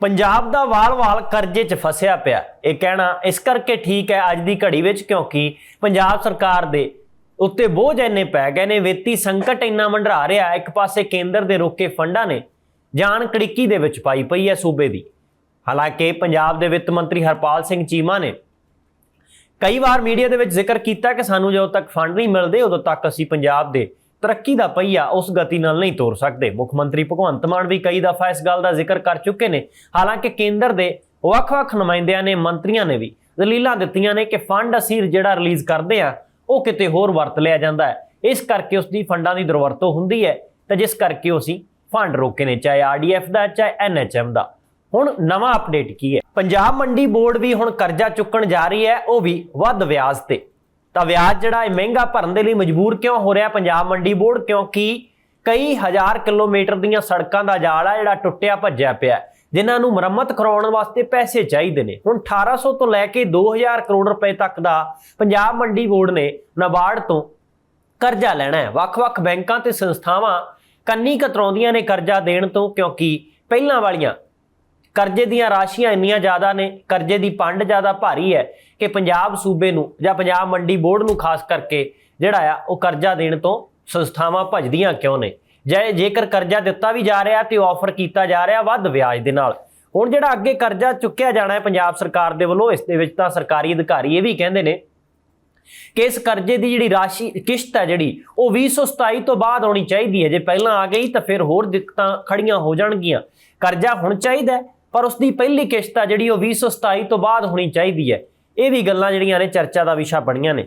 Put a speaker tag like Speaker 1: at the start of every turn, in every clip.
Speaker 1: ਪੰਜਾਬ ਦਾ ਵਾਲ-ਵਾਲ ਕਰਜ਼ੇ 'ਚ ਫਸਿਆ ਪਿਆ। ਇਹ ਕਹਿਣਾ ਇਸ ਕਰਕੇ ਠੀਕ ਹੈ ਅੱਜ ਦੀ ਘੜੀ ਵਿੱਚ ਕਿਉਂਕਿ ਪੰਜਾਬ ਸਰਕਾਰ ਦੇ ਉੱਤੇ ਬੋਝ ਇੰਨੇ ਪੈ ਗਏ ਨੇ, ਵਿੱਤੀ ਸੰਕਟ ਇੰਨਾ ਮੰਡਰਾ ਰਿਹਾ, ਇੱਕ ਪਾਸੇ ਕੇਂਦਰ ਦੇ ਰੋਕੇ ਫੰਡਾਂ ਨੇ, ਜਾਨ ਕੜਿੱਕੀ ਦੇ ਵਿੱਚ ਪਾਈ ਪਈ ਹੈ ਸੂਬੇ ਦੀ। ਹਾਲਾਂਕਿ ਪੰਜਾਬ ਦੇ ਵਿੱਤ ਮੰਤਰੀ ਹਰਪਾਲ ਸਿੰਘ ਚੀਮਾ ਨੇ ਕਈ ਵਾਰ ਮੀਡੀਆ ਦੇ ਵਿੱਚ ਜ਼ਿਕਰ ਕੀਤਾ ਕਿ ਸਾਨੂੰ ਜਦੋਂ ਤੱਕ ਫੰਡ ਨਹੀਂ ਮਿਲਦੇ, ਉਦੋਂ ਤੱਕ ਅਸੀਂ ਪੰਜਾਬ ਦੇ ਤਰੱਕੀ ਦਾ ਪਹੀਆ ਉਸ ਗਤੀ ਨਾਲ ਨਹੀਂ ਤੋਰ ਸਕਦੇ। ਮੁੱਖ ਮੰਤਰੀ ਭਗਵੰਤ ਮਾਨ ਵੀ ਕਈ ਦਫਾ ਇਸ ਗੱਲ ਦਾ ਜ਼ਿਕਰ ਕਰ ਚੁੱਕੇ ਨੇ। ਹਾਲਾਂਕਿ ਕੇਂਦਰ ਦੇ ਵੱਖ-ਵੱਖ ਨੁਮਾਇੰਦਿਆਂ ਨੇ, ਮੰਤਰੀਆਂ ਨੇ ਵੀ ਦਲੀਲਾਂ ਦਿੱਤੀਆਂ ਨੇ ਕਿ ਫੰਡ ਅਸੀਂ ਜਿਹੜਾ ਰਿਲੀਜ਼ ਕਰਦੇ ਆ, ਉਹ ਕਿਤੇ ਹੋਰ ਵਰਤ ਲਿਆ ਜਾਂਦਾ ਹੈ। ਇਸ ਕਰਕੇ ਉਸ ਦੀ ਫੰਡਾਂ ਦੀ ਦੁਰਵਰਤੋਂ ਹੁੰਦੀ ਹੈ ਤਾਂ ਜਿਸ ਕਰਕੇ ਉਹ ਅਸੀਂ ਫੰਡ ਰੋਕੇ ਨੇ, ਚਾਹੇ ਆਰਡੀਐਫ ਦਾ, ਚਾਹੇ ਐਨਐਚਐਮ ਦਾ। ਹੁਣ ਨਵਾਂ ਅਪਡੇਟ ਕੀ ਹੈ? ਪੰਜਾਬ ਮੰਡੀ ਬੋਰਡ ਵੀ ਹੁਣ ਕਰਜ਼ਾ ਚੁੱਕਣ ਜਾ ਰਹੀ ਹੈ, ਉਹ ਵੀ ਵੱਧ ਵਿਆਜ ਤੇ। ਤਾਂ ਵਿਆਜ ਜਿਹੜਾ ਇਹ ਮਹਿੰਗਾ ਭਰਨ ਦੇ ਲਈ ਮਜਬੂਰ ਕਿਉਂ ਹੋ ਰਿਹਾ? ਪੰਜਾਬ ਮੰਡੀ ਬੋਰਡ ਕਿਉਂਕਿ ਕਈ ਹਜ਼ਾਰ ਕਿਲੋਮੀਟਰ ਦੀਆਂ ਸੜਕਾਂ ਦਾ ਜਾਲ ਆ ਜਿਹੜਾ ਟੁੱਟਿਆ ਭੱਜਿਆ ਪਿਆ ਹੈ, ਜਿਨ੍ਹਾਂ ਨੂੰ ਮੁਰੰਮਤ ਕਰਾਉਣ ਵਾਸਤੇ ਪੈਸੇ ਚਾਹੀਦੇ ਨੇ। ਹੁਣ 1800 ਤੋਂ ਲੈ ਕੇ 2000 ਕਰੋੜ ਰੁਪਏ ਤੱਕ ਦਾ ਪੰਜਾਬ ਮੰਡੀ ਬੋਰਡ ਨੇ ਨਾਬਾਰਡ ਤੋਂ ਕਰਜ਼ਾ ਲੈਣਾ ਹੈ। ਵੱਖ-ਵੱਖ ਬੈਂਕਾਂ ਤੇ ਸੰਸਥਾਵਾਂ ਕੰਨੀ ਕਤਰਾਉਂਦੀਆਂ ਨੇ ਕਰਜ਼ਾ ਦੇਣ ਤੋਂ ਕਿਉਂਕਿ ਪਹਿਲਾਂ ਵਾਲੀਆਂ ਕਰਜ਼ੇ ਦੀਆਂ ਰਾਸ਼ੀਆਂ ਇੰਨੀਆਂ ਜ਼ਿਆਦਾ ਨੇ, ਕਰਜ਼ੇ ਦੀ ਪੰਡ ਜ਼ਿਆਦਾ ਭਾਰੀ ਹੈ ਕਿ ਪੰਜਾਬ ਸੂਬੇ ਨੂੰ ਜਾਂ ਪੰਜਾਬ ਮੰਡੀ ਬੋਰਡ ਨੂੰ ਖਾਸ ਕਰਕੇ ਜਿਹੜਾ ਆ, ਉਹ ਕਰਜ਼ਾ ਦੇਣ ਤੋਂ ਸੰਸਥਾਵਾਂ ਭਜਦੀਆਂ ਕਿਉਂ ਨੇ? ਜੇ ਜੇਕਰ ਕਰਜ਼ਾ ਦਿੱਤਾ ਵੀ ਜਾ ਰਿਹਾ ਤੇ ਆਫਰ ਕੀਤਾ ਜਾ ਰਿਹਾ ਵੱਧ ਵਿਆਜ ਦੇ ਨਾਲ। ਹੁਣ ਜਿਹੜਾ ਅੱਗੇ ਕਰਜ਼ਾ ਚੁੱਕਿਆ ਜਾਣਾ ਹੈ ਪੰਜਾਬ ਸਰਕਾਰ ਦੇ ਵੱਲੋਂ, ਇਸ ਦੇ ਵਿੱਚ ਤਾਂ ਸਰਕਾਰੀ ਅਧਿਕਾਰੀ ਇਹ ਵੀ ਕਹਿੰਦੇ ਨੇ ਕਿ ਇਸ ਕਰਜ਼ੇ ਦੀ ਜਿਹੜੀ ਰਾਸ਼ੀ, ਕਿਸ਼ਤ ਹੈ ਜਿਹੜੀ, ਉਹ 2027 ਤੋਂ ਬਾਅਦ ਆਉਣੀ ਚਾਹੀਦੀ ਹੈ। ਜੇ ਪਹਿਲਾਂ ਆ ਗਈ ਤਾਂ ਫਿਰ ਹੋਰ ਦਿੱਕਤਾਂ ਖੜੀਆਂ ਹੋ ਜਾਣਗੀਆਂ। ਕਰਜ਼ਾ ਹੁਣ ਚਾਹੀਦਾ ਪਰ ਉਸ ਦੀ ਪਹਿਲੀ ਕਿਸ਼ਤ ਆ ਜਿਹੜੀ ਉਹ 2027 ਤੋਂ ਬਾਅਦ ਹੋਣੀ ਚਾਹੀਦੀ ਹੈ। ਇਹ ਵੀ ਗੱਲਾਂ ਜਿਹੜੀਆਂ ਨੇ ਚਰਚਾ ਦਾ ਵਿਸ਼ਾ ਬਣੀਆਂ ਨੇ।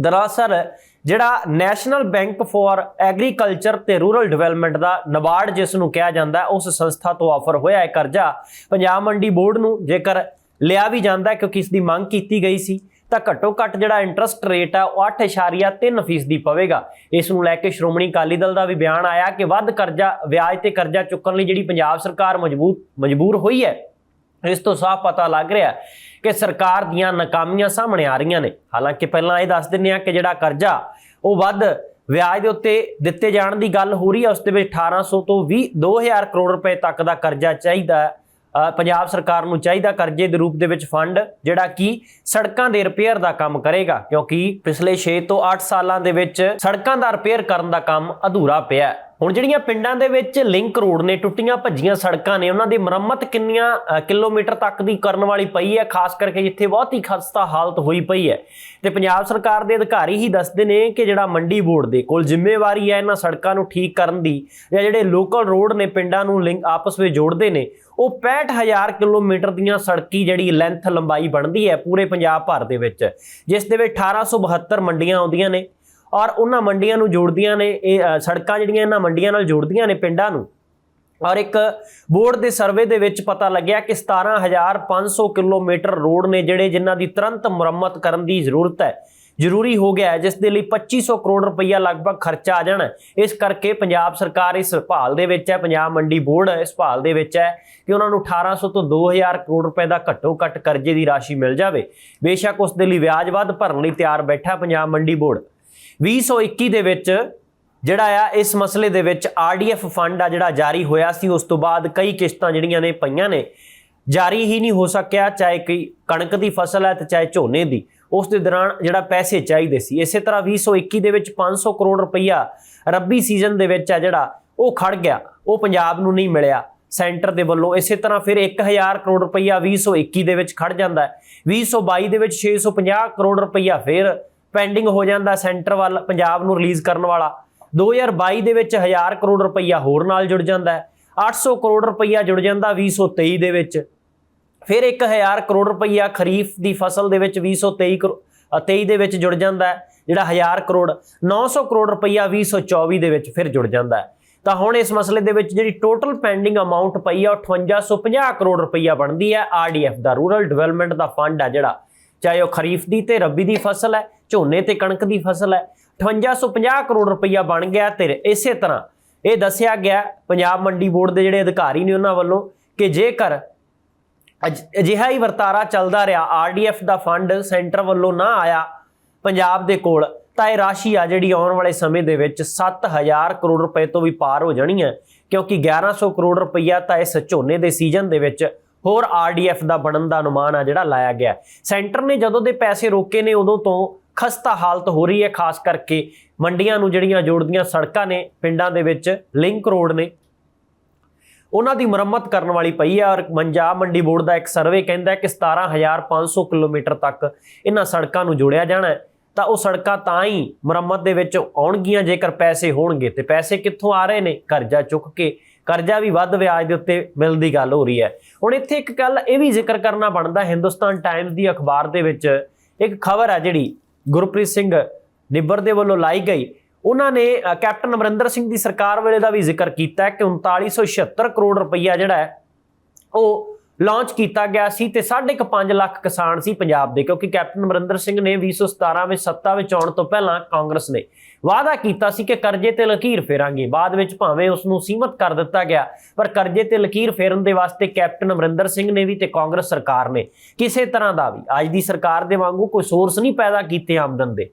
Speaker 1: ਦਰਅਸਲ, ਜਿਹੜਾ ਨੈਸ਼ਨਲ ਬੈਂਕ ਫਾਰ ਐਗਰੀਕਲਚਰ ਤੇ ਰੂਰਲ ਡਿਵੈਲਪਮੈਂਟ ਦਾ ਨਬਾਰਡ ਜਿਸ ਨੂੰ ਕਿਹਾ ਜਾਂਦਾ ਉਸ ਸੰਸਥਾ ਤੋਂ ਆਫਰ ਹੋਇਆ ਹੈ ਕਰਜ਼ਾ। ਪੰਜਾਬ ਮੰਡੀ ਬੋਰਡ ਨੂੰ ਜੇਕਰ ਲਿਆ ਵੀ ਜਾਂਦਾ ਕਿਉਂਕਿ ਇਸ ਦੀ ਮੰਗ ਕੀਤੀ ਗਈ ਸੀ ਤਾਂ ਘੱਟੋ ਘੱਟ ਜਿਹੜਾ ਇੰਟਰਸਟ ਰੇਟ ਆ, ਉਹ 8.3% ਦੀ ਪਵੇਗਾ। ਇਸ ਨੂੰ ਲੈ ਕੇ ਸ਼੍ਰੋਮਣੀ ਅਕਾਲੀ ਦਲ ਦਾ ਵੀ ਬਿਆਨ ਆਇਆ ਕਿ ਵੱਧ ਕਰਜ਼ਾ, ਵਿਆਜ ਤੇ ਕਰਜ਼ਾ ਚੁੱਕਣ ਲਈ ਜਿਹੜੀ ਪੰਜਾਬ ਸਰਕਾਰ ਮਜਬੂਰ ਮਜਬੂਰ ਹੋਈ ਹੈ, ਇਸ ਤੋਂ ਸਾਫ਼ ਪਤਾ ਲੱਗ ਰਿਹਾ ਕਿ ਸਰਕਾਰ ਦੀਆਂ ਨਾਕਾਮੀਆਂ ਸਾਹਮਣੇ ਆ ਰਹੀਆਂ ਨੇ। ਹਾਲਾਂਕਿ ਪਹਿਲਾਂ ਇਹ ਦੱਸ ਦਿੰਨੇ ਆ ਕਿ ਜਿਹੜਾ ਕਰਜ਼ਾ, ਉਹ ਵੱਧ ਵਿਆਜ ਦੇ ਉੱਤੇ ਦਿੱਤੇ ਜਾਣ ਦੀ ਗੱਲ ਹੋ ਰਹੀ ਹੈ, ਉਸ ਦੇ ਵਿੱਚ 1800 ਤੋਂ 20 2000 ਕਰੋੜ ਰੁਪਏ ਤੱਕ ਦਾ ਕਰਜ਼ਾ ਚਾਹੀਦਾ ਹੈ। ਪੰਜਾਬ ਸਰਕਾਰ ਨੂੰ ਚਾਹੀਦਾ ਕਰਜ਼ੇ ਦੇ ਰੂਪ ਦੇ ਵਿੱਚ ਫੰਡ, ਜਿਹੜਾ ਕਿ ਸੜਕਾਂ ਦੇ ਰਿਪੇਅਰ ਦਾ ਕੰਮ ਕਰੇਗਾ, ਕਿਉਂਕਿ ਪਿਛਲੇ 6 ਤੋਂ 8 ਸਾਲਾਂ ਦੇ ਵਿੱਚ ਸੜਕਾਂ ਦਾ ਰਿਪੇਅਰ ਕਰਨ ਦਾ ਕੰਮ ਅਧੂਰਾ ਪਿਆ ਹੈ। ਹੁਣ ਜਿਹੜੀਆਂ ਪਿੰਡਾਂ ਦੇ ਵਿੱਚ ਲਿੰਕ ਰੋਡ ਨੇ, ਟੁੱਟੀਆਂ ਭੱਜੀਆਂ ਸੜਕਾਂ ਨੇ, ਉਹਨਾਂ ਦੀ ਮੁਰੰਮਤ ਕਿੰਨੀਆਂ ਕਿਲੋਮੀਟਰ ਤੱਕ ਦੀ ਕਰਨ ਵਾਲੀ ਪਈ ਹੈ? ਖਾਸ ਕਰਕੇ ਜਿੱਥੇ ਬਹੁਤ ਹੀ ਖਸਤਾ ਹਾਲਤ ਹੋਈ ਪਈ ਹੈ। ਤੇ ਪੰਜਾਬ ਸਰਕਾਰ ਦੇ ਅਧਿਕਾਰੀ ਹੀ ਦੱਸਦੇ ਨੇ ਕਿ ਜਿਹੜਾ ਮੰਡੀ ਬੋਰਡ ਦੇ ਕੋਲ ਜ਼ਿੰਮੇਵਾਰੀ ਹੈ ਇਹਨਾਂ ਸੜਕਾਂ ਨੂੰ ਠੀਕ ਕਰਨ ਦੀ, ਜਾਂ ਜਿਹੜੇ ਲੋਕਲ ਰੋਡ ਨੇ ਪਿੰਡਾਂ ਨੂੰ ਲਿੰਕ ਆਪਸ ਵਿੱਚ ਜੋੜਦੇ ਨੇ, ਉਹ 65000 ਕਿਲੋਮੀਟਰ ਦੀਆਂ ਸੜਕੀ ਜਿਹੜੀ ਲੈਂਥ ਲੰਬਾਈ ਬਣਦੀ ਹੈ ਪੂਰੇ ਪੰਜਾਬ ਭਰ ਦੇ ਵਿੱਚ, ਜਿਸ ਦੇ ਵਿੱਚ 1872 ਮੰਡੀਆਂ ਆਉਂਦੀਆਂ ਨੇ। ਔਰ ਉਹਨਾਂ ਮੰਡੀਆਂ ਨੂੰ ਜੋੜਦੀਆਂ ਨੇ, ਇਹ ਸੜਕਾਂ ਜਿਹੜੀਆਂ ਇਹਨਾਂ ਮੰਡੀਆਂ ਨਾਲ ਜੋੜਦੀਆਂ ਨੇ ਪਿੰਡਾਂ ਨੂੰ। ਔਰ ਇੱਕ ਬੋਰਡ ਦੇ ਸਰਵੇ ਦੇ ਵਿੱਚ ਪਤਾ ਲੱਗਿਆ ਕਿ 17500 ਕਿਲੋਮੀਟਰ ਰੋਡ ਨੇ ਜਿਹੜੇ ਜਿਨ੍ਹਾਂ ਦੀ ਤੁਰੰਤ ਮੁਰੰਮਤ ਕਰਨ ਦੀ ਜ਼ਰੂਰਤ ਹੈ। ਜ਼ਰੂਰੀ ਹੋ ਗਿਆ ਜਿਸ ਦੇ ਲਈ 2500 ਕਰੋੜ ਰੁਪਈਆ ਲਗਭਗ ਖਰਚਾ ਆ ਜਾਣਾ ਇਸ ਕਰਕੇ ਪੰਜਾਬ ਸਰਕਾਰ ਇਸ ਭਾਲ ਦੇ ਵਿੱਚ ਹੈ, ਪੰਜਾਬ ਮੰਡੀ ਬੋਰਡ ਇਸ ਭਾਲ ਦੇ ਵਿੱਚ ਹੈ ਕਿ ਉਹਨਾਂ ਨੂੰ 1800 ਤੋਂ 2000 ਕਰੋੜ ਰੁਪਏ ਦਾ ਘੱਟੋ ਘੱਟ ਕਰਜ਼ੇ ਦੀ ਰਾਸ਼ੀ ਮਿਲ ਜਾਵੇ। ਬੇਸ਼ੱਕ ਉਸ ਦੇ ਲਈ ਵਿਆਜ ਵੱਧ ਭਰਨ ਲਈ ਤਿਆਰ ਬੈਠਾ ਪੰਜਾਬ ਮੰਡੀ ਬੋਰਡ। 2021 ਦੇ ਵਿੱਚ ਜਿਹੜਾ ਆ, ਇਸ ਮਸਲੇ ਦੇ ਵਿੱਚ ਆਰਡੀਐਫ ਫੰਡ ਆ ਜਿਹੜਾ ਜਾਰੀ ਹੋਇਆ ਸੀ, ਉਸ ਤੋਂ ਬਾਅਦ ਕਈ ਕਿਸ਼ਤਾਂ ਜਿਹੜੀਆਂ ਨੇ ਪਈਆਂ ਨੇ, ਜਾਰੀ ਹੀ ਨਹੀਂ ਹੋ ਸਕਿਆ, ਚਾਹੇ ਕੋਈ ਕਣਕ ਦੀ ਫਸਲ ਹੈ ਤੇ ਚਾਹੇ ਝੋਨੇ ਦੀ, ਉਸ ਦੇ ਦੌਰਾਨ ਜਿਹੜਾ ਪੈਸੇ ਚਾਹੀਦੇ ਸੀ। ਇਸੇ ਤਰ੍ਹਾਂ 2021 ਦੇ ਵਿੱਚ 500 ਕਰੋੜ ਰੁਪਈਆ ਰੱਬੀ ਸੀਜ਼ਨ ਦੇ ਵਿੱਚ ਆ ਜਿਹੜਾ, ਉਹ ਖੜ ਗਿਆ, ਉਹ ਪੰਜਾਬ ਨੂੰ ਨਹੀਂ ਮਿਲਿਆ। ਸੈਂਟਰ ਦੇ ਵੱਲੋਂ ਇਸੇ ਤਰ੍ਹਾਂ ਫਿਰ 1000 ਕਰੋੜ ਰੁਪਈਆ 2021 ਦੇ ਵਿੱਚ ਖੜ ਜਾਂਦਾ ਹੈ। 2022 ਦੇ ਵਿੱਚ 650 ਕਰੋੜ ਰੁਪਈਆ ਫਿਰ ਪੈਂਡਿੰਗ ਹੋ ਜਾਂਦਾ ਸੈਂਟਰ ਵੱਲ ਪੰਜਾਬ ਨੂੰ ਰਿਲੀਜ਼ ਕਰਨ ਵਾਲਾ। 2022 ਦੇ ਵਿੱਚ 1000 ਕਰੋੜ ਰੁਪਈਆ ਹੋਰ ਨਾਲ ਜੁੜ ਜਾਂਦਾ ਹੈ। 800 ਕਰੋੜ ਰੁਪਈਆ ਜੁੜ ਜਾਂਦਾ 2023 ਦੇ ਵਿੱਚ। ਫਿਰ 1000 ਕਰੋੜ ਰੁਪਈਆ ਖਰੀਫ ਦੀ ਫਸਲ ਦੇ ਵਿੱਚ 2023 ਕਰੋ- ਅ, 23 ਦੇ ਵਿੱਚ ਜੁੜ ਜਾਂਦਾ ਹੈ ਜਿਹੜਾ 1000 ਕਰੋੜ 900 ਕਰੋੜ ਰੁਪਈਆ 2024 ਦੇ ਵਿੱਚ ਫਿਰ ਜੁੜ ਜਾਂਦਾ ਹੈ। ਤਾਂ ਹੁਣ ਇਸ ਮਸਲੇ ਦੇ ਵਿੱਚ ਜਿਹੜੀ ਟੋਟਲ ਪੈਂਡਿੰਗ ਅਮਾਉਂਟ ਪਈ ਆ ਉਹ 5850 ਕਰੋੜ ਰੁਪਈਆ ਬਣਦੀ ਹੈ। ਆਰਡੀਐਫ ਦਾ ਰੂਰਲ ਡਿਵੈਲਪਮੈਂਟ ਦਾ ਫੰਡ ਆ ਜਿਹੜਾ। ਚਾਹੇ ਉਹ ਖਰੀਫ ਦੀ ਤੇ ਰੱਬੀ ਦੀ ਫਸਲ ਹੈ, ਝੋਨੇ ਤੇ ਕਣਕ ਦੀ ਫਸਲ ਹੈ 5850 ਕਰੋੜ ਰੁਪਈਆ ਬਣ ਗਿਆ ਤੇ ਇਸੇ ਤਰ੍ਹਾਂ ਇਹ ਦੱਸਿਆ ਗਿਆ ਪੰਜਾਬ ਮੰਡੀ ਬੋਰਡ ਦੇ ਜਿਹੜੇ ਅਧਿਕਾਰੀ ਨੇ ਉਹਨਾਂ ਵੱਲੋਂ ਕਿ ਜੇਕਰ ਅਜ- ਅਜਿਹਾ ਹੀ ਵਰਤਾਰਾ ਚੱਲਦਾ ਰਿਹਾ ਆਰਡੀਐਫ ਦਾ ਫੰਡ ਸੈਂਟਰ ਵੱਲੋਂ ਨਾ ਆਇਆ ਪੰਜਾਬ ਦੇ ਕੋਲ, ਤਾਂ ਇਹ ਰਾਸ਼ੀ ਆ ਜਿਹੜੀ ਆਉਣ ਵਾਲੇ ਸਮੇਂ ਦੇ ਵਿੱਚ 7000 ਕਰੋੜ ਰੁਪਏ ਤੋਂ ਵੀ ਪਾਰ ਹੋ ਜਾਣੀ ਹੈ, ਕਿਉਂਕਿ 1100 ਕਰੋੜ ਰੁਪਈਆ ਤਾਂ ਇਸ ਝੋਨੇ ਦੇ ਸੀਜ਼ਨ ਦੇ ਵਿੱਚ ਹੋਰ ਆਰਡੀਐਫ ਦਾ ਬਣਨ ਦਾ ਅਨੁਮਾਨ ਆ ਜਿਹੜਾ ਲਾਇਆ ਗਿਆ ਸੈਂਟਰ ਨੇ ਜਦੋਂ ਦੇ ਪੈਸੇ ਰੋਕੇ ਨੇ, ਉਦੋਂ ਤੋਂ ਖਸਤਾ ਹਾਲਤ ਹੋ ਰਹੀ ਹੈ, ਖਾਸ ਕਰਕੇ ਮੰਡੀਆਂ ਨੂੰ ਜਿਹੜੀਆਂ ਜੋੜਦੀਆਂ ਸੜਕਾਂ ਨੇ, ਪਿੰਡਾਂ ਦੇ ਵਿੱਚ ਲਿੰਕ ਰੋਡ ਨੇ। ਉਹਨਾਂ ਦੀ ਮੁਰੰਮਤ ਕਰਨ ਵਾਲੀ ਪਈ ਹੈ ਔਰ ਪੰਜਾਬ ਮੰਡੀ ਬੋਰਡ ਦਾ ਇੱਕ ਸਰਵੇ ਕਹਿੰਦਾ ਹੈ ਕਿ 17500 ਕਿਲੋਮੀਟਰ ਤੱਕ ਇਹਨਾਂ ਸੜਕਾਂ ਨੂੰ ਜੋੜਿਆ ਜਾਣਾ ਹੈ। ਤਾਂ ਉਹ ਸੜਕਾਂ ਤਾਂ ਹੀ ਮੁਰੰਮਤ ਦੇ ਵਿੱਚ ਆਉਣਗੀਆਂ ਜੇਕਰ ਪੈਸੇ ਹੋਣਗੇ। ਤੇ ਪੈਸੇ ਕਿੱਥੋਂ ਆ ਰਹੇ ਨੇ? ਕਰਜ਼ਾ ਚੁੱਕ ਕੇ ਕਰਜ਼ਾ ਵੀ ਵੱਧ ਵਿਆਜ ਦੇ ਉੱਤੇ ਮਿਲਣ ਦੀ ਗੱਲ ਹੋ ਰਹੀ ਹੈ। ਹੁਣ ਇੱਥੇ ਇੱਕ ਗੱਲ ਇਹ ਵੀ ਜ਼ਿਕਰ ਕਰਨਾ ਬਣਦਾ ਹਿੰਦੁਸਤਾਨ ਟਾਈਮਜ਼ ਦੀ ਅਖਬਾਰ ਦੇ ਵਿੱਚ ਇੱਕ ਖਬਰ ਹੈ ਜਿਹੜੀ ਗੁਰਪ੍ਰੀਤ ਸਿੰਘ ਨਿੱਬਰ ਦੇ ਵੱਲੋਂ ਲਾਈ ਗਈ। ਉਹਨਾਂ ਨੇ ਕੈਪਟਨ ਅਮਰਿੰਦਰ ਸਿੰਘ ਦੀ ਸਰਕਾਰ ਵੇਲੇ ਦਾ ਵੀ ਜ਼ਿਕਰ ਕੀਤਾ ਹੈ ਕਿ 3976 ਕਰੋੜ ਰੁਪਈਆ ਜਿਹੜਾ ਹੈ, ਉਹ ਲਾਂਚ ਕੀਤਾ ਗਿਆ ਸੀ ਤੇ 5.5 ਲੱਖ ਕਿਸਾਨ ਸੀ ਪੰਜਾਬ ਦੇ, ਕਿਉਂਕਿ ਕੈਪਟਨ ਅਮਰਿੰਦਰ ਸਿੰਘ ਨੇ 2017 ਵਿੱਚ ਸੱਤਾ ਵਿੱਚ ਆਉਣ ਤੋਂ ਪਹਿਲਾਂ ਕਾਂਗਰਸ ਨੇ ਵਾਅਦਾ ਕੀਤਾ ਸੀ ਕਿ ਕਰਜ਼ੇ ਤੇ ਲਕੀਰ ਫੇਰਾਂਗੇ। ਬਾਅਦ ਵਿੱਚ ਭਾਵੇਂ ਉਸ ਨੂੰ ਸੀਮਤ ਕਰ ਦਿੱਤਾ ਗਿਆ, ਪਰ ਕਰਜ਼ੇ ਤੇ ਲਕੀਰ ਫੇਰਨ ਦੇ ਵਾਸਤੇ ਕੈਪਟਨ ਅਮਰਿੰਦਰ ਸਿੰਘ ਨੇ ਵੀ ਤੇ ਕਾਂਗਰਸ ਸਰਕਾਰ ਨੇ ਕਿਸੇ ਤਰ੍ਹਾਂ ਦਾ ਵੀ, ਅੱਜ ਦੀ ਸਰਕਾਰ ਦੇ ਵਾਂਗੂ ਕੋਈ ਸੋਰਸ ਨਹੀਂ ਪੈਦਾ ਕੀਤੇ ਆਮਦਨ ਦੇ।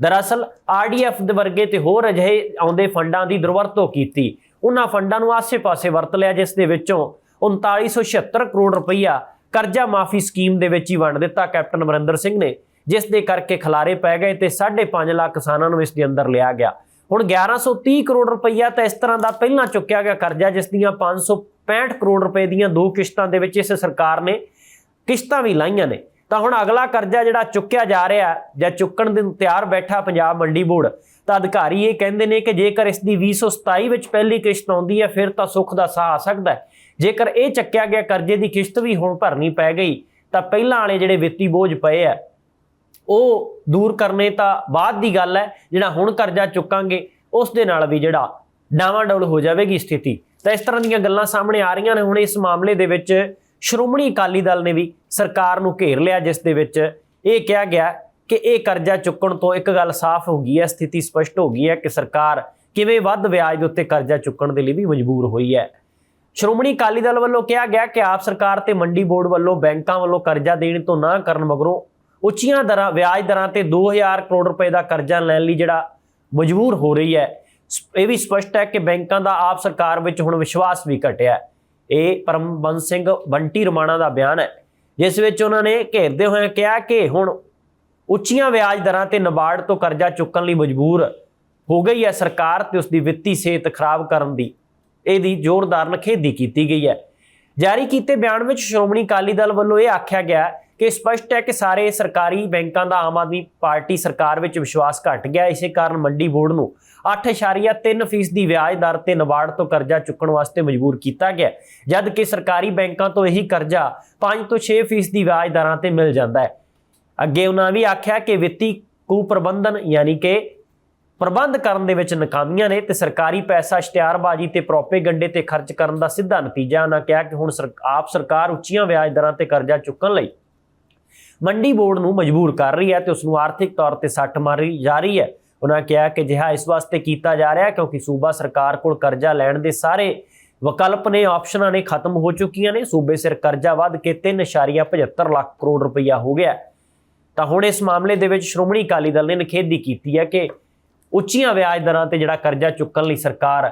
Speaker 1: ਦਰਅਸਲ ਆਰਡੀਐਫ ਦੇ ਵਰਗੇ ਤੇ ਹੋਰ ਅਜਿਹੇ ਆਉਂਦੇ ਫੰਡਾਂ ਦੀ ਦੁਰਵਰਤੋਂ ਕੀਤੀ। ਉਹਨਾਂ ਫੰਡਾਂ ਨੂੰ ਆਸੇ-ਪਾਸੇ ਵਰਤ ਲਿਆ, ਜਿਸ ਦੇ ਵਿੱਚੋਂ 3976 ਕਰੋੜ ਰੁਪਈਆ ਕਰਜ਼ਾ ਮਾਫੀ ਸਕੀਮ ਦੇ ਵਿੱਚ ਹੀ ਵੰਡ ਦਿੱਤਾ ਕੈਪਟਨ ਅਮਰਿੰਦਰ ਸਿੰਘ ਨੇ, ਜਿਸ ਦੇ ਕਰਕੇ ਖਲਾਰੇ ਪੈ ਗਏ ਤੇ 5.5 ਲੱਖ ਕਿਸਾਨਾਂ ਨੂੰ ਇਸ ਦੇ ਅੰਦਰ ਲਿਆ ਗਿਆ। ਹੁਣ 1130 ਕਰੋੜ ਰੁਪਈਆ ਤਾਂ ਇਸ ਤਰ੍ਹਾਂ ਦਾ ਪਹਿਲਾਂ ਚੁੱਕਿਆ ਗਿਆ ਕਰਜ਼ਾ, ਜਿਸ ਦੀਆਂ 565 ਕਰੋੜ ਰੁਪਏ ਦੀਆਂ ਦੋ ਕਿਸ਼ਤਾਂ ਦੇ ਵਿੱਚ ਇਸ ਸਰਕਾਰ ਨੇ ਕਿਸ਼ਤਾਂ ਵੀ ਲਾਈਆਂ ਨੇ। ਤਾਂ ਹੁਣ ਅਗਲਾ ਕਰਜ਼ਾ ਜਿਹੜਾ ਚੁੱਕਿਆ ਜਾ ਰਿਹਾ ਜਾਂ ਚੁੱਕਣ ਦੇ ਤਿਆਰ ਬੈਠਾ ਪੰਜਾਬ ਮੰਡੀ ਬੋਰਡ, ਤਾਂ ਅਧਿਕਾਰੀ ਇਹ ਕਹਿੰਦੇ ਨੇ ਕਿ ਜੇਕਰ ਇਸ ਦੀ 2027 ਵਿੱਚ ਪਹਿਲੀ ਕਿਸ਼ਤ ਆਉਂਦੀ ਹੈ, ਫਿਰ ਤਾਂ ਸੁੱਖ ਦਾ ਸਾਹ ਆ ਸਕਦਾ ਹੈ। ਜੇਕਰ ਇਹ ਚੱਕਿਆ ਗਿਆ ਕਰਜ਼ੇ ਦੀ ਕਿਸ਼ਤ ਵੀ ਹੁਣ ਭਰਨੀ ਪੈ ਗਈ, ਤਾਂ ਪਹਿਲਾਂ ਵਾਲੇ ਜਿਹੜੇ ਵਿੱਤੀ ਬੋਝ ਪਏ ਆ, ਉਹ ਦੂਰ ਕਰਨੇ ਤਾਂ ਬਾਅਦ ਦੀ ਗੱਲ ਹੈ, ਜਿਹੜਾ ਹੁਣ ਕਰਜ਼ਾ ਚੁੱਕਾਂਗੇ, ਉਸ ਦੇ ਨਾਲ ਵੀ ਜਿਹੜਾ ਡਾਵਾਂਡੋਲ ਹੋ ਜਾਵੇਗੀ ਸਥਿਤੀ। ਤਾਂ ਇਸ ਤਰ੍ਹਾਂ ਦੀਆਂ ਗੱਲਾਂ ਸਾਹਮਣੇ ਆ ਰਹੀਆਂ ਨੇ, ਹੁਣ ਇਸ ਮਾਮਲੇ ਦੇ ਵਿੱਚ ਸ਼੍ਰੋਮਣੀ ਅਕਾਲੀ ਦਲ ਨੇ ਵੀ ਸਰਕਾਰ ਨੂੰ ਘੇਰ ਲਿਆ, ਜਿਸ ਦੇ ਵਿੱਚ ਇਹ ਕਿਹਾ ਗਿਆ ਕਿ ਇਹ ਕਰਜ਼ਾ ਚੁੱਕਣ ਤੋਂ ਇੱਕ ਗੱਲ ਸਾਫ਼ ਹੋ ਗਈ ਹੈ, ਸਥਿਤੀ ਸਪਸ਼ਟ ਹੋ ਗਈ ਹੈ ਕਿ ਸਰਕਾਰ ਕਿਵੇਂ ਵੱਧ ਵਿਆਜ ਦੇ ਉੱਤੇ ਕਰਜ਼ਾ ਚੁੱਕਣ ਦੇ ਲਈ ਵੀ ਮਜਬੂਰ ਹੋਈ ਹੈ। ਸ਼੍ਰੋਮਣੀ ਅਕਾਲੀ ਦਲ ਵੱਲੋਂ ਕਿਹਾ ਗਿਆ ਕਿ ਆਪ ਸਰਕਾਰ ਤੇ ਮੰਡੀ ਬੋਰਡ ਵੱਲੋਂ ਬੈਂਕਾਂ ਵੱਲੋਂ ਕਰਜ਼ਾ ਦੇਣ ਤੋਂ ਨਾ ਕਰਨ ਮਗਰੋਂ ਉੱਚੀਆਂ ਦਰਾਂ, ਵਿਆਜ ਦਰਾਂ ਤੇ 2000 ਕਰੋੜ ਰੁਪਏ ਦਾ ਕਰਜ਼ਾ ਲੈਣ ਲਈ ਜਿਹੜਾ ਮਜਬੂਰ ਹੋ ਰਹੀ ਹੈ। ਸ- ਇਹ ਵੀ ਸਪਸ਼ਟ ਹੈ ਕਿ ਬੈਂਕਾਂ ਦਾ ਆਪ ਸਰਕਾਰ ਵਿੱਚ ਹੁਣ ਵਿਸ਼ਵਾਸ ਵੀ ਘਟਿਆ ਹੈ। ਇਹ ਪਰਮਬੰਸ ਸਿੰਘ ਬੰਟੀ ਰਮਾਣਾ ਦਾ ਬਿਆਨ ਹੈ, ਜਿਸ ਵਿੱਚ ਉਹਨਾਂ ਨੇ ਘੇਰਦੇ ਹੋਏ ਕਿਹਾ ਕਿ ਹੁਣ ਉੱਚੀਆਂ ਵਿਆਜ ਦਰਾਂ ਤੇ ਨਬਾਰਡ ਤੋਂ ਕਰਜ਼ਾ ਚੁੱਕਣ ਲਈ ਮਜਬੂਰ ਹੋ ਗਈ ਹੈ ਸਰਕਾਰ ਤੇ ਉਸ ਦੀ ਵਿੱਤੀ ਸਿਹਤ ਖਰਾਬ ਕਰਨ ਦੀ। ਇਹਦੀ ਜ਼ੋਰਦਾਰ ਨਖੇਦੀ ਕੀਤੀ ਗਈ ਹੈ। ਜਾਰੀ ਕੀਤੇ ਬਿਆਨ ਵਿੱਚ ਸ਼੍ਰੋਮਣੀ ਅਕਾਲੀ ਦਲ ਵੱਲੋਂ ਇਹ ਆਖਿਆ ਗਿਆ ਕਿ ਸਪਸ਼ਟ ਹੈ ਕਿ ਸਾਰੇ ਸਰਕਾਰੀ ਬੈਂਕਾਂ ਦਾ ਆਮ ਆਦਮੀ ਪਾਰਟੀ ਸਰਕਾਰ ਵਿੱਚ ਵਿਸ਼ਵਾਸ ਘਟ ਗਿਆ। ਇਸੇ ਕਾਰਨ ਮੰਡੀ ਬੋਰਡ ਨੂੰ 8.3% ਦੀ ਵਿਆਜ ਦਰ ਤੇ ਨਬਾਰਡ ਤੋਂ ਕਰਜ਼ਾ ਚੁੱਕਣ ਵਾਸਤੇ ਮਜਬੂਰ ਕੀਤਾ ਗਿਆ। ਜਦ ਕਿ ਸਰਕਾਰੀ ਬੈਂਕਾਂ ਤੋਂ ਇਹੀ ਕਰਜ਼ਾ 5 ਤੋਂ 6% ਦੀ ਵਿਆਜ ਦਰਾਂ ਤੇ ਮਿਲ ਜਾਂਦਾ ਹੈ। ਅੱਗੇ ਉਹਨਾਂ ਵੀ ਆਖਿਆ ਕਿ ਵਿੱਤੀ ਕੁਪ੍ਰਬੰਧਨ ਯਾਨੀ ਕਿ ਪ੍ਰਬੰਧ ਕਰਨ ਦੇ ਵਿੱਚ ਨਾਕਾਮੀਆਂ ਨੇ ਤੇ ਸਰਕਾਰੀ ਪੈਸਾ, ਇਸ਼ਤਿਹਾਰਬਾਜ਼ੀ ਤੇ ਪ੍ਰੋਪੇਗੰਡੇ ਤੇ ਖਰਚ ਕਰਨ ਦਾ ਸਿੱਧਾ ਨਤੀਜਾ ਉਹਨਾਂ ਕਿਹਾ ਕਿ ਹੁਣ ਸਰ- ਆਪ ਸਰਕਾਰ ਉੱਚੀਆਂ ਵਿਆਜ ਦਰਾਂ ਤੇ ਕਰਜ਼ਾ ਚੁੱਕਣ ਲਈ ਮੰਡੀ ਬੋਰਡ ਨੂੰ ਮਜਬੂਰ ਕਰ ਰਹੀ ਹੈ ਤੇ ਉਸ ਨੂੰ ਆਰਥਿਕ ਤੌਰ ਤੇ ਸੱਟ ਮਾਰੀ ਜਾ ਰਹੀ ਹੈ। ਉਹਨਾਂ ਕਿਹਾ ਕਿ ਜਿਹਾ ਇਸ ਵਾਸਤੇ ਕੀਤਾ ਜਾ ਰਿਹਾ ਕਿਉਂਕਿ ਸੂਬਾ ਸਰਕਾਰ ਕੋਲ ਕਰਜ਼ਾ ਲੈਣ ਦੇ ਸਾਰੇ ਵਿਕਲਪ ਨੇ, ਆਪਸ਼ਨਾਂ ਨੇ ਖਤਮ ਹੋ ਚੁੱਕੀਆਂ ਨੇ। ਸੂਬੇ ਸਿਰ ਕਰਜ਼ਾ ਵੱਧ ਕੇ 3.75 ਲੱਖ ਕਰੋੜ ਰੁਪਈਆ ਹੋ ਗਿਆ ਤਾਂ ਹੁਣ ਇਸ ਮਾਮਲੇ ਦੇ ਵਿੱਚ ਸ਼੍ਰੋਮਣੀ ਅਕਾਲੀ ਦਲ ਨੇ ਨਿਖੇਧੀ ਕੀਤੀ ਹੈ ਕਿ ਉੱਚੀਆਂ ਵਿਆਜ ਦਰਾਂ ਤੇ ਜਿਹੜਾ ਕਰਜ਼ਾ ਚੁੱਕਣ ਲਈ ਸਰਕਾਰ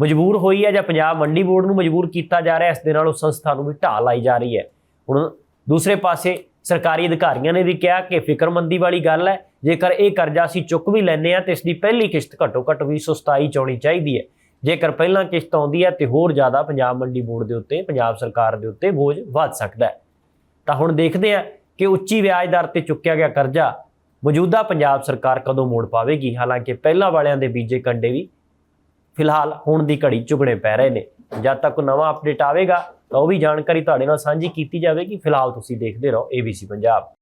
Speaker 1: ਮਜਬੂਰ ਹੋਈ ਹੈ ਜਾਂ ਪੰਜਾਬ ਮੰਡੀ ਬੋਰਡ ਨੂੰ ਮਜਬੂਰ ਕੀਤਾ ਜਾ ਰਿਹਾ, ਇਸ ਦੇ ਨਾਲ ਉਹ ਸੰਸਥਾ ਨੂੰ ਵੀ ਢਾਹ ਲਾਈ ਜਾ ਰਹੀ ਹੈ। ਹੁਣ ਦੂਸਰੇ ਪਾਸੇ ਸਰਕਾਰੀ ਅਧਿਕਾਰੀਆਂ ਨੇ ਵੀ ਕਿਹਾ ਕਿ ਫਿਕਰਮੰਦੀ ਵਾਲੀ ਗੱਲ ਹੈ, ਜੇਕਰ ਇਹ ਕਰਜ਼ਾ ਅਸੀਂ ਚੁੱਕ ਵੀ ਲੈਨੇ ਆ ਤੇ ਇਸ ਦੀ ਪਹਿਲੀ ਕਿਸ਼ਤ ਘੱਟੋ ਘੱਟ 2027 ਚ ਆਉਣੀ ਚਾਹੀਦੀ ਹੈ। ਜੇਕਰ ਪਹਿਲਾਂ ਕਿਸ਼ਤ ਆਉਂਦੀ ਹੈ ਤੇ ਹੋਰ ਜ਼ਿਆਦਾ ਪੰਜਾਬ ਮੰਡੀ ਬੋਰਡ ਦੇ ਉੱਤੇ, ਪੰਜਾਬ ਸਰਕਾਰ ਦੇ ਉੱਤੇ ਬੋਝ ਵੱਧ ਸਕਦਾ ਹੈ। ਤਾਂ ਹੁਣ ਦੇਖਦੇ ਆ ਕਿ ਉੱਚੀ ਵਿਆਜ ਦਰ ਤੇ ਚੁੱਕਿਆ ਗਿਆ ਕਰਜ਼ਾ ਮੌਜੂਦਾ ਪੰਜਾਬ ਸਰਕਾਰ ਕਦੋਂ ਮੋੜ ਪਾਵੇਗੀ? ਹਾਲਾਂਕਿ ਪਹਿਲਾਂ ਵਾਲਿਆਂ ਦੇ ਬੀਜੇ ਕੰਡੇ ਵੀ ਫਿਲਹਾਲ ਹੁਣ ਦੀ ਘੜੀ ਚੁਗਣੇ ਪੈ ਰਹੇ ਨੇ। ਜਦ ਤੱਕ ਨਵਾਂ ਅਪਡੇਟ ਆਵੇਗਾ, ਤਾਂ ਉਹ ਵੀ ਜਾਣਕਾਰੀ ਤੁਹਾਡੇ ਨਾਲ ਸਾਂਝੀ ਕੀਤੀ ਜਾਵੇਗੀ। ਫਿਲਹਾਲ ਤੁਸੀਂ ਦੇਖਦੇ ਰਹੋ ABC ਪੰਜਾਬ।